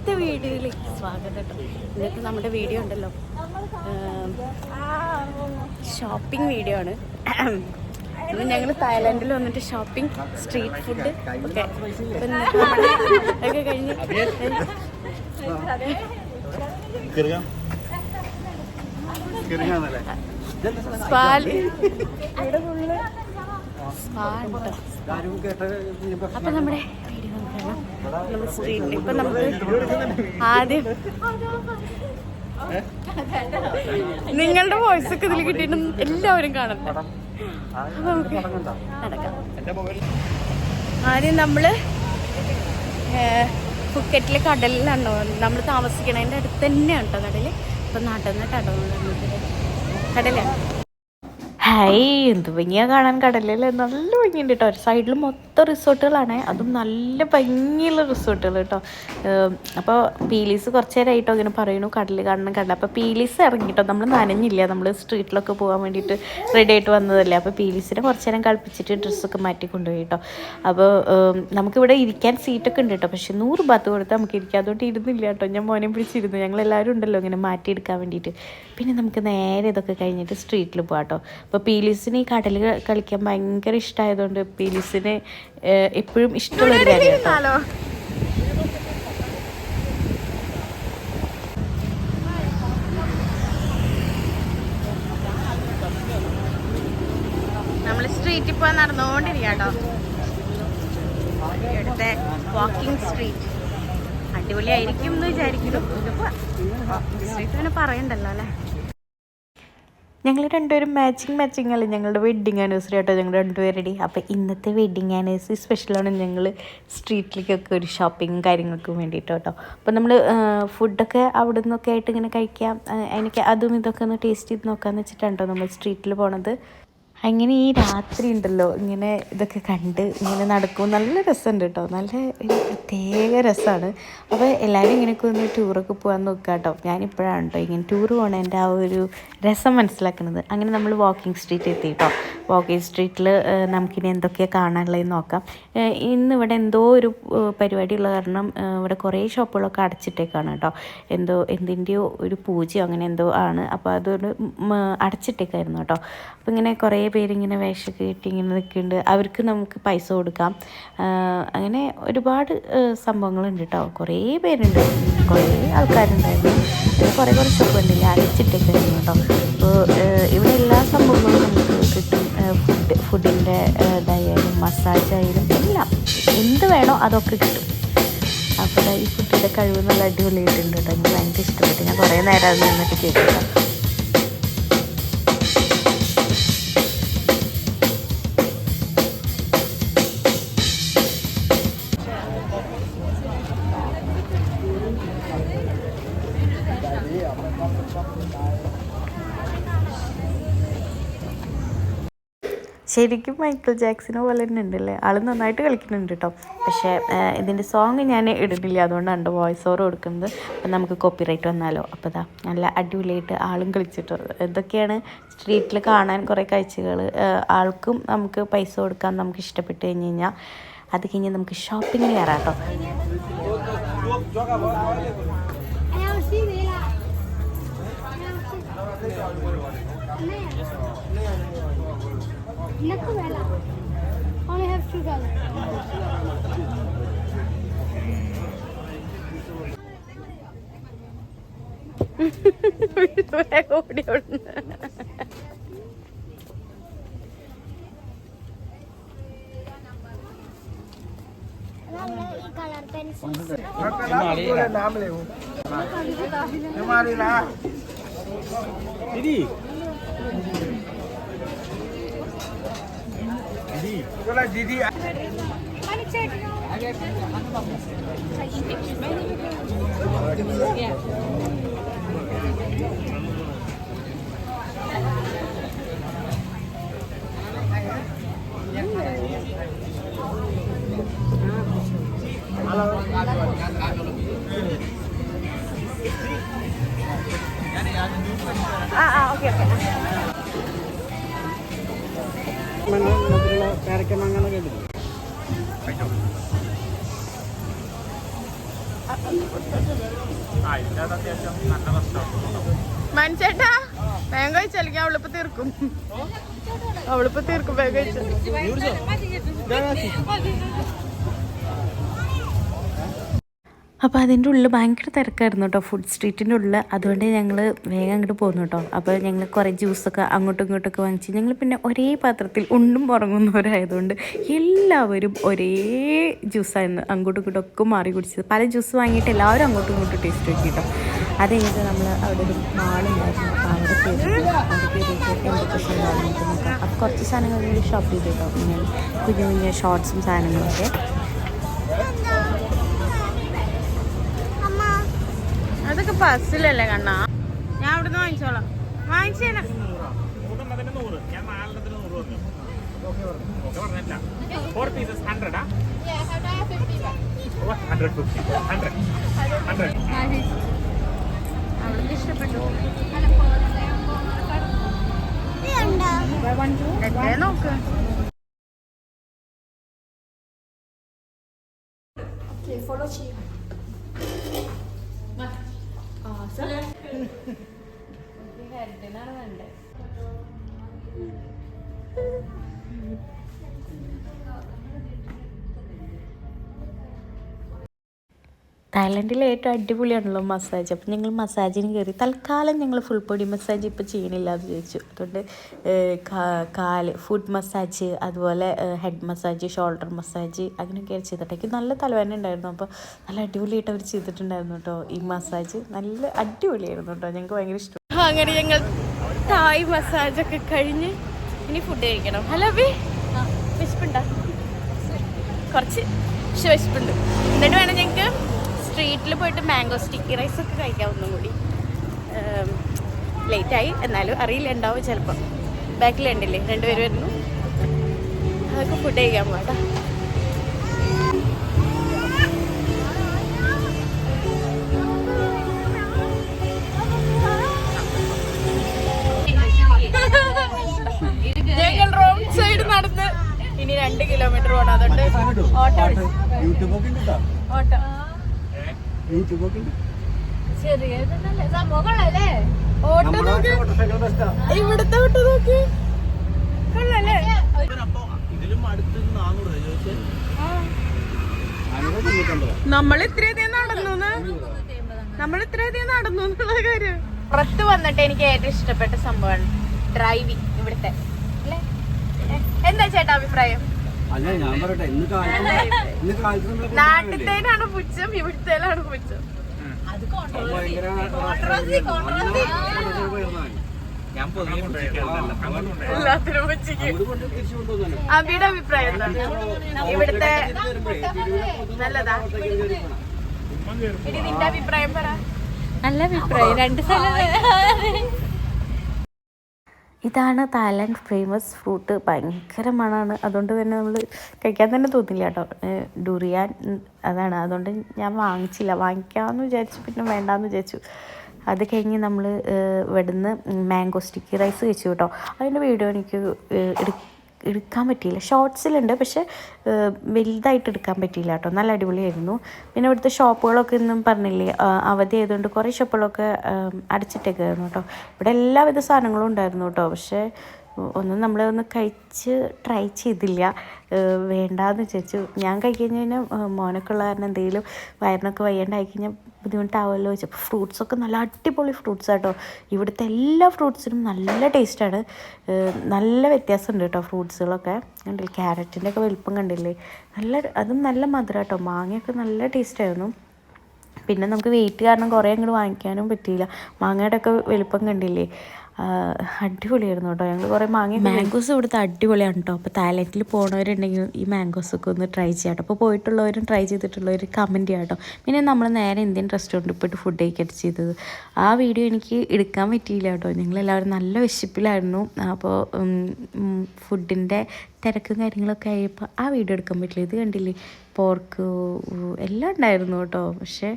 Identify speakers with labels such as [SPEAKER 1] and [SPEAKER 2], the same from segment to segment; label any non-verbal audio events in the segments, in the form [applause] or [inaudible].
[SPEAKER 1] ഇന്നത്തെ വീഡിയോയിലേക്ക് സ്വാഗതം കേട്ടോ. ഇന്നത്തെ നമ്മുടെ വീഡിയോ ഉണ്ടല്ലോ. ഷോപ്പിംഗ് വീഡിയോ ആണ്. ഇന്ന് ഞങ്ങൾ തായ്ലാൻഡിൽ വന്നിട്ട് ഷോപ്പിംഗ് സ്ട്രീറ്റ് ഫുഡ് ഒക്കെ. ഒക്കെ കഴിഞ്ഞ്. അപ്പൊ നമ്മുടെ നമ്മൾ സ്ട്രീറ്റിൽ ഇപ്പൊ നമുക്ക് ആദ്യം നിങ്ങളുടെ വോയിസ് ഒക്കെ ഇതിൽ കിട്ടിയിട്ട് എല്ലാവരും കാണട്ടെ. ആദ്യം നമ്മൾ ഫുക്കറ്റിലെ കടലിലാണോ? നമ്മൾ താമസിക്കണതിന്റെ അടുത്ത് തന്നെയാണ് കേട്ടോ കടൽ? ഇപ്പൊ നടന്നിട്ടാട്ടോ കടലാണ്. ഹായ് എന്ത് ഭംഗിയാ കാണാൻ കടലിൽ നല്ല ഭംഗിയുണ്ട് കേട്ടോ ഒരു സൈഡിൽ മൊത്തം റിസോർട്ടുകളാണ്. അതും നല്ല ഭംഗിയുള്ള റിസോർട്ടുകൾ കേട്ടോ അപ്പോൾ പീലീസ് കുറച്ച് നേരമായിട്ടോ ഇങ്ങനെ പറയുന്നു കടൽ കാണണം കടൽ അപ്പോൾ പീലീസ് ഇറങ്ങിട്ടോ. നമ്മൾ നനഞ്ഞില്ല? നമ്മൾ സ്ട്രീറ്റിലൊക്കെ പോകാൻ വേണ്ടിയിട്ട് റെഡി ആയിട്ട് വന്നതല്ലേ? അപ്പോൾ പീലീസിനെ കുറച്ച് നേരം കളിപ്പിച്ചിട്ട് ഡ്രസ്സൊക്കെ മാറ്റി കൊണ്ടുപോയി കേട്ടോ അപ്പോൾ നമുക്കിവിടെ ഇരിക്കാൻ സീറ്റൊക്കെ ഉണ്ട് കേട്ടോ പക്ഷേ നൂറ് ബാത്ത് കൊടുത്താൽ നമുക്ക് ഇരിക്കാം അതുകൊണ്ട് ഇരുന്നില്ല കേട്ടോ ഞാൻ മോനെ പിടിച്ചിരുന്നു ഞങ്ങൾ എല്ലാവരും ഉണ്ടല്ലോ ഇങ്ങനെ മാറ്റിയെടുക്കാൻ വേണ്ടിയിട്ട്. പിന്നെ നമുക്ക് നേരെ ഇതൊക്കെ കഴിഞ്ഞിട്ട് സ്ട്രീറ്റിൽ പോകാം കേട്ടോ പീലീസിന് ഈ കടൽ കളിക്കാൻ ഭയങ്കര ഇഷ്ടമായതുകൊണ്ട് പീലീസിന് എപ്പോഴും ഇഷ്ടമുള്ള കാര്യം കേട്ടോ. നമ്മൾ സ്ട്രീറ്റിൽ പോയി നടന്നുകൊണ്ടിരിക്കാട്ടോ വാക്കിംഗ് സ്ട്രീറ്റ് അടിപൊളിയായിരിക്കും എന്ന് വിചാരിക്കുന്നു. സ്ട്രീറ്റ് പിന്നെ പറയണ്ടല്ലോ അല്ലേ? ഞങ്ങൾ രണ്ടുപേരും മാച്ചിങ് മാച്ചിങ് അല്ല? ഞങ്ങളുടെ വെഡ്ഡിങ് ആനിവേഴ്സറി ആട്ടോ ഞങ്ങൾ രണ്ടുപേരുടെ അപ്പോൾ ഇന്നത്തെ വെഡ്ഡിങ് ആനിവേഴ്സറി സ്പെഷ്യലാണ് ഞങ്ങൾ സ്ട്രീറ്റിലേക്കൊക്കെ ഒരു ഷോപ്പിങ്ങും കാര്യങ്ങൾക്കും വേണ്ടിയിട്ട് കേട്ടോ അപ്പോൾ നമ്മൾ ഫുഡൊക്കെ അവിടെ നിന്നൊക്കെ ആയിട്ട് ഇങ്ങനെ കഴിക്കാം. എനിക്ക് അതും ഇതൊക്കെ ഒന്ന് ടേസ്റ്റ് ചെയ്ത് നോക്കാമെന്ന് വെച്ചിട്ടാണ് കേട്ടോ നമ്മൾ സ്ട്രീറ്റിൽ പോണത്. അങ്ങനെ ഈ രാത്രി ഉണ്ടല്ലോ ഇങ്ങനെ ഇതൊക്കെ കണ്ട് ഇങ്ങനെ നടക്കും. നല്ല രസമുണ്ട് കേട്ടോ. നല്ല പ്രത്യേക രസമാണ്. അപ്പോൾ എല്ലാവരും ഇങ്ങനെയൊക്കെ ഒന്ന് ടൂറൊക്കെ പോകാൻ നോക്കുക കേട്ടോ. ഞാനിപ്പോഴാണ് കേട്ടോ ഇങ്ങനെ ടൂർ പോകണതിന്റെ ആ ഒരു രസം മനസ്സിലാക്കുന്നത്. അങ്ങനെ നമ്മൾ വാക്കിംഗ് സ്ട്രീറ്റ് എത്തി കേട്ടോ. വാക്കിംഗ് സ്ട്രീറ്റിൽ നമുക്കിനി എന്തൊക്കെയാണ് കാണാനുള്ളതെന്ന് നോക്കാം. ഇന്ന് ഇവിടെ എന്തോ ഒരു പരിപാടി ഉള്ള കാരണം ഇവിടെ കുറേ ഷോപ്പുകളൊക്കെ അടച്ചിട്ടേക്കാണ് കേട്ടോ. എന്തോ എന്തിന്റെയോ ഒരു പൂജയോ അങ്ങനെ എന്തോ ആണ്. അപ്പോൾ അതുകൊണ്ട് അടച്ചിട്ടേക്കായിരുന്നു കേട്ടോ. അപ്പോൾ ഇങ്ങനെ കുറേ പേരിങ്ങനെ വേഷമൊക്കെ കിട്ടി ഇങ്ങനെ നിൽക്കുന്നുണ്ട്. അവർക്ക് നമുക്ക് പൈസ കൊടുക്കാം. അങ്ങനെ ഒരുപാട് സംഭവങ്ങളുണ്ട് കേട്ടോ. കുറേ പേരുണ്ട്. കുറേ ആൾക്കാരുണ്ടായിരുന്നു. കുറേ കുറേ ഷോപ്പ് ഞാൻ അടച്ചിട്ടേക്കായിരുന്നു കേട്ടോ. അപ്പോൾ ഇവിടെ എല്ലാ സംഭവങ്ങളും നമുക്ക് കിട്ടും. ഫുഡ് ഫുഡിന്റെ ഇതായാലും മസാജ് ആയാലും എല്ലാം എന്ത് വേണോ അതൊക്കെ കിട്ടും. അപ്പോൾ ഈ ഫുഡിന്റെ കഴിവ് നല്ല അടിപൊളിയായിട്ടുണ്ട് കേട്ടോ. എനിക്ക് ഭയങ്കര ഇഷ്ടപ്പെട്ടു. ഞാൻ കുറേ നേരം അത് നിന്നിട്ട് കേൾക്കാം ശരിക്കും മൈക്കിൾ ജാക്സനെ പോലെ തന്നെ ഉണ്ടല്ലേ? ആൾ നന്നായിട്ട് കളിക്കുന്നുണ്ട് കേട്ടോ പക്ഷേ ഇതിന്റെ സോങ് ഞാൻ ഇടുന്നില്ല. അതുകൊണ്ടാണ് വോയിസ് ഓവർ കൊടുക്കുന്നത്. അപ്പം നമുക്ക് കോപ്പി റൈറ്റ് വന്നാലോ? അപ്പോൾ ഇതാ നല്ല അടിപൊളിയായിട്ട് ആളും കളിച്ചിട്ട് ഇതൊക്കെയാണ് സ്ട്രീറ്റിൽ കാണാൻ കുറേ കാഴ്ചകൾ ആൾക്കും നമുക്ക് പൈസ കൊടുക്കാൻ നമുക്ക് ഇഷ്ടപ്പെട്ട് കഴിഞ്ഞ് കഴിഞ്ഞാൽ അത് കഴിഞ്ഞ് നമുക്ക് ഷോപ്പിങ്ങിന് കയറാം കേട്ടോ
[SPEAKER 2] Neku vela. Only have two colors.
[SPEAKER 1] ഓടി ഓടുന്നു
[SPEAKER 2] color
[SPEAKER 3] चला दीदी
[SPEAKER 1] മനസ്സേട്ടാ വേഗം കഴിച്ചല്ലെങ്കിൽ അവളിപ്പോ തീർക്കും. അവളിപ്പോ തീർക്കും വേഗം കഴിച്ചു. അപ്പോൾ അതിന്റെ ഉള്ളിൽ ഭയങ്കര തിരക്കായിരുന്നു കേട്ടോ ഫുഡ് സ്ട്രീറ്റിന്റെ ഉള്ളിൽ അതുകൊണ്ട് ഞങ്ങൾ വേഗം അങ്ങോട്ട് പോന്നു കേട്ടോ അപ്പോൾ ഞങ്ങൾ കുറേ ജ്യൂസൊക്കെ അങ്ങോട്ടും ഇങ്ങോട്ടൊക്കെ വാങ്ങിച്ച് ഞങ്ങൾ പിന്നെ ഒരേ പാത്രത്തിൽ ഉണ്ടും പുറങ്ങുന്നവരായതുകൊണ്ട് എല്ലാവരും ഒരേ ജ്യൂസായിരുന്നു അങ്ങോട്ടും ഇങ്ങോട്ടും ഒക്കെ മാറി കുടിച്ചത്. പല ജ്യൂസ് വാങ്ങിയിട്ട് എല്ലാവരും അങ്ങോട്ടും ഇങ്ങോട്ടും ടേസ്റ്റ് നോക്കി കേട്ടോ അത് കഴിഞ്ഞിട്ട് നമ്മൾ അവിടെ ഒരു മാളുണ്ടായിരുന്നു അപ്പോൾ അവിടെ കയറിയിട്ട് അപ്പോൾ കുറച്ച് സാധനങ്ങൾ ഷോപ്പ് ചെയ്തു കേട്ടോ ഇങ്ങനെ കുഞ്ഞു കുഞ്ഞു ഷോർട്സും സാധനങ്ങളൊക്കെ. അതൊക്കെ ബസ്സിലല്ലേ കണ്ണാ? ഞാൻ അവിടുന്ന് വാങ്ങിച്ചോളാം.
[SPEAKER 3] മൂന്നെണ്ണത്തിന് ചെയ്യാം ഞാൻ നാലെണ്ണത്തിന് നൂറ് പറഞ്ഞു ഓക്കെ [laughs] പറഞ്ഞില്ല ഫോർ
[SPEAKER 1] തായ്ലൻഡിലെ ഏറ്റവും അടിപൊളിയാണല്ലോ മസാജ്. അപ്പം ഞങ്ങൾ മസാജിന് കയറി തൽക്കാലം ഞങ്ങൾ ഫുൾ ബോഡി മസാജ് ഇപ്പോൾ ചെയ്യണില്ല എന്ന് ചോദിച്ചു അതുകൊണ്ട് കാൽ ഫുഡ് മസാജ് അതുപോലെ ഹെഡ് മസാജ് ഷോൾഡർ മസാജ് അങ്ങനെയൊക്കെയാണ് ചെയ്തിട്ട്. എനിക്ക് നല്ല തലവേദന ഉണ്ടായിരുന്നു. അപ്പോൾ നല്ല അടിപൊളിയായിട്ട് അവർ ചെയ്തിട്ടുണ്ടായിരുന്നു കേട്ടോ ഈ മസാജ് നല്ല അടിപൊളിയായിരുന്നു കേട്ടോ. ഞങ്ങൾക്ക് ഭയങ്കര ഇഷ്ടം. അങ്ങനെ ഞങ്ങൾ തായ് മസാജൊക്കെ കഴിഞ്ഞ് ഇനി ഫുഡ് കഴിക്കണം. ഹലോ ബി വിശപ്പുണ്ടോ? കുറച്ച്. പക്ഷെ വിശപ്പുണ്ട്. എന്നിട്ട് വേണം ഞങ്ങൾക്ക് സ്ട്രീറ്റിൽ പോയിട്ട് മാംഗോ സ്റ്റിക്കി റൈസ് ഒക്കെ കഴിക്കാം ഒന്നും കൂടി. ലേറ്റായി എന്നാലും അറിയില്ല ഉണ്ടാവും ചിലപ്പം ബാക്കിലുണ്ടല്ലേ രണ്ടുപേരും വരുന്നു. അതൊക്കെ ഫുഡ് കഴിക്കാൻ പോകട്ടോ നടന്ന് ഇനി രണ്ട് കിലോമീറ്റർ അതുകൊണ്ട് ഓട്ടോ ഓട്ടോ
[SPEAKER 3] യൂട്യൂബ് ഒക്കെ ഉണ്ട്
[SPEAKER 2] ചെറിയതല്ലേ സംഭവങ്ങളല്ലേ
[SPEAKER 1] ഓട്ടോ നോക്ക് ഇവിടുത്തെ ഓട്ടോ നോക്കി. കൊള്ളല്ലേ
[SPEAKER 3] ഇതിലും അടുത്ത് ചോദിച്ചേ.
[SPEAKER 1] നമ്മൾ ഇത്രയധികം നടന്നു നമ്മൾ ഇത്രയധികം നടന്നു എന്നുള്ള കാര്യം. പുറത്ത് വന്നിട്ട് എനിക്ക് ഏറ്റവും ഇഷ്ടപ്പെട്ട സംഭവമാണ് ഡ്രൈവിംഗ് ഇവിടുത്തെ. അല്ലേ? എന്താ ചേട്ടാ അഭിപ്രായം?
[SPEAKER 3] അല്ല ഞാൻ പറയട്ടെ ഇന്ന് കാലത്ത് ഇന്ന് കാലത്ത് നമ്മളെ
[SPEAKER 1] നാട്ടിലത്തേനാണ് പുച്ഛം ഇവിടുത്തേലാണ് പുച്ഛം.
[SPEAKER 3] ഞാൻ പൊതുവെ
[SPEAKER 1] എല്ലാത്തിനും പുച്ഛിക്ക്.
[SPEAKER 3] തിരിച്ചു കൊണ്ടുവന്നു
[SPEAKER 1] അബിയുടെ അഭിപ്രായം ഇവിടുത്തെ നല്ലതാ. ഇനി നിന്റെ അഭിപ്രായം പറ.
[SPEAKER 2] നല്ല അഭിപ്രായം. രണ്ട് സ്ഥലം
[SPEAKER 1] ഇതാണ് തായ്ലാൻഡ് ഫേമസ് ഫ്രൂട്ട്. ഭയങ്കര മണമാണ് അതുകൊണ്ട് തന്നെ നമ്മൾ കഴിക്കാൻ തന്നെ തോന്നില്ല കേട്ടോ. ഡുറിയാൻ അതാണ്. അതുകൊണ്ട് ഞാൻ വാങ്ങിച്ചില്ല. വാങ്ങിക്കാമെന്ന് വിചാരിച്ചു പിന്നെ വേണ്ടാന്ന് വിചാരിച്ചു. അത് കഴിഞ്ഞ് നമ്മൾ ഇവിടുന്ന് മാംഗോ സ്റ്റിക്കി റൈസ് കഴിച്ചു കേട്ടോ. അതിന്റെ വീഡിയോ എനിക്ക് എടുക്കാൻ പറ്റിയില്ല. ഷോർട്സിലുണ്ട് പക്ഷെ വലുതായിട്ട് എടുക്കാൻ പറ്റിയില്ല കേട്ടോ. നല്ല അടിപൊളിയായിരുന്നു. പിന്നെ ഇവിടുത്തെ ഷോപ്പുകളൊക്കെ ഇന്നും പറഞ്ഞില്ലേ അവധി ആയതുകൊണ്ട് കുറേ ഷോപ്പുകളൊക്കെ അടച്ചിട്ടേക്കായിരുന്നു കേട്ടോ. ഇവിടെ എല്ലാവിധ സാധനങ്ങളും ഉണ്ടായിരുന്നു കേട്ടോ. പക്ഷേ ഒന്നും നമ്മളൊന്ന് കഴിച്ച് ട്രൈ ചെയ്തില്ല. വേണ്ടാന്ന് വിചാരിച്ചു. ഞാൻ കഴിക്കഴിഞ്ഞ് കഴിഞ്ഞാൽ മോനൊക്കെ ഉള്ള കാരണം എന്തെങ്കിലും വയറിനൊക്കെ വയ്യാണ്ടായി കഴിഞ്ഞാൽ ബുദ്ധിമുട്ടാവുമല്ലോ വെച്ചു ഫ്രൂട്ട്സൊക്കെ നല്ല അടിപൊളി ഫ്രൂട്ട്സ് ആട്ടോ. ഇവിടുത്തെ എല്ലാ ഫ്രൂട്ട്സിനും നല്ല ടേസ്റ്റാണ് നല്ല വ്യത്യാസമുണ്ട് കേട്ടോ ഫ്രൂട്ട്സുകളൊക്കെ കണ്ടില്ലേ? ക്യാരറ്റിന്റെ ഒക്കെ വലിപ്പം കണ്ടില്ലേ? നല്ല അതും നല്ല മധുരം കേട്ടോ മാങ്ങയൊക്കെ നല്ല ടേസ്റ്റായിരുന്നു പിന്നെ നമുക്ക് വെയിറ്റ് കാരണം കുറേ അങ്ങോട്ട് വാങ്ങിക്കാനും പറ്റിയില്ല. മാങ്ങയുടെ ഒക്കെ വലിപ്പം കണ്ടില്ലേ? അടിപൊളിയായിരുന്നു കേട്ടോ. ഞങ്ങൾ കുറേ മാങ്ങ മാംഗോസ് ഇവിടുത്തെ അടിപൊളിയാണ് കേട്ടോ. അപ്പോൾ തായ്ലൻഡിൽ പോകുന്നവരുണ്ടെങ്കിൽ ഈ മാംഗോസ് ഒക്കെ ഒന്ന് ട്രൈ ചെയ്യാം കേട്ടോ. അപ്പോൾ പോയിട്ടുള്ളവരും ട്രൈ ചെയ്തിട്ടുള്ളവർ കമന്റ് ചെയ്യാം കേട്ടോ. പിന്നെ നമ്മൾ നേരെ ഇന്ത്യൻ റെസ്റ്റോറന്റിൽ പോയിട്ട് ഫുഡ് കഴിക്കട്ട് ചെയ്തത്. ആ വീഡിയോ എനിക്ക് എടുക്കാൻ പറ്റിയില്ല കേട്ടോ. ഞങ്ങളെല്ലാവരും നല്ല വിശപ്പിലായിരുന്നു. അപ്പോൾ ഫുഡിന്റെ തിരക്കും കാര്യങ്ങളൊക്കെ ആയപ്പോൾ ആ വീഡിയോ എടുക്കാൻ പറ്റില്ല. ഇത് കണ്ടില്ലേ? പോർക്ക് എല്ലാം ഉണ്ടായിരുന്നു കേട്ടോ. പക്ഷേ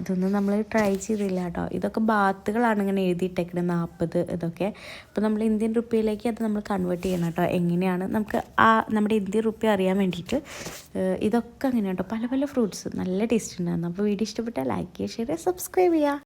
[SPEAKER 1] ഇതൊന്നും നമ്മൾ ട്രൈ ചെയ്തില്ല കേട്ടോ. ഇതൊക്കെ ബാത്തുകളാണ് ഇങ്ങനെ എഴുതിയിട്ടേക്കുന്നത് നാൽപ്പത് ഇതൊക്കെ. അപ്പോൾ നമ്മൾ ഇന്ത്യൻ റുപ്പിയിലേക്ക് അത് നമ്മൾ കൺവേർട്ട് ചെയ്യണം കേട്ടോ. എങ്ങനെയാണ്? നമുക്ക് ആ നമ്മുടെ ഇന്ത്യൻ റുപ്പി അറിയാൻ വേണ്ടിയിട്ട് ഇതൊക്കെ അങ്ങനെ കേട്ടോ. പല പല ഫ്രൂട്ട്സ് നല്ല ടേസ്റ്റ് ഉണ്ടായിരുന്നു. അപ്പോൾ വീഡിയോ ഇഷ്ടപ്പെട്ടാൽ ലൈക്ക് ചെയ്യുക ഷെയർ സബ്സ്ക്രൈബ് ചെയ്യുക.